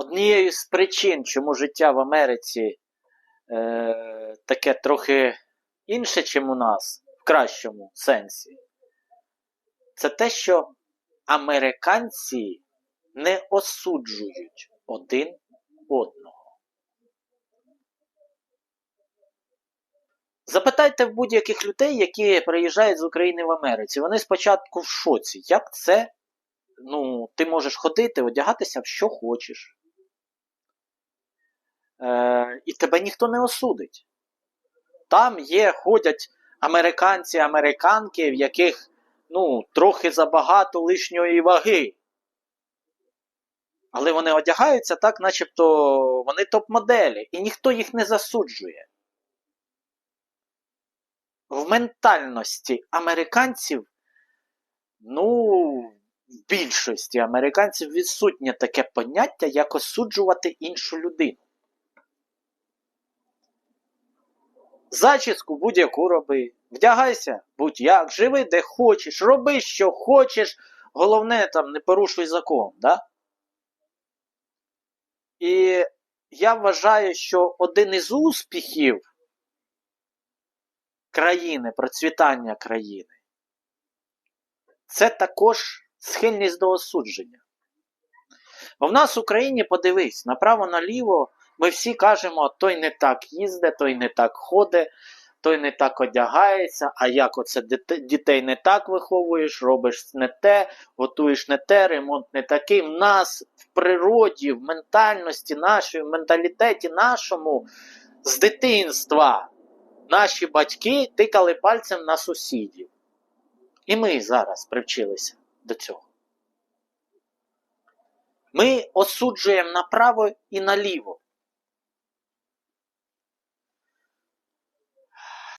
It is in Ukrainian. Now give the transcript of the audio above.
однією з причин, чому життя в Америці е, таке трохи інше, чим у нас, в кращому сенсі, це те, що американці не осуджують один одного. Запитайте в будь-яких людей, які приїжджають з України в Америці. Вони спочатку в шоці. Як це? Ну, ти можеш ходити, одягатися в що хочеш. Е, і тебе ніхто не осудить. Там є, ходять американці, американки, в яких ну, трохи забагато лишньої ваги. Але вони одягаються так, начебто вони топ-моделі, і ніхто їх не засуджує. В ментальності американців, ну, в більшості американців відсутнє таке поняття, як осуджувати іншу людину. Зачіску будь-яку роби, вдягайся будь-як, живи де хочеш, роби, що хочеш, головне там не порушуй закон. Да? І я вважаю, що один із успіхів країни, процвітання країни, це також схильність до осудження. Бо в нас в Україні, подивись, направо-наліво ми всі кажемо, той не так їздить, той не так ходить, той не так одягається, а як оце дітей не так виховуєш, робиш не те, готуєш не те, ремонт не такий. В нас в природі, в ментальності нашій, в менталітеті нашому з дитинства наші батьки тикали пальцем на сусідів. І ми зараз привчилися до цього. Ми осуджуємо направо і наліво.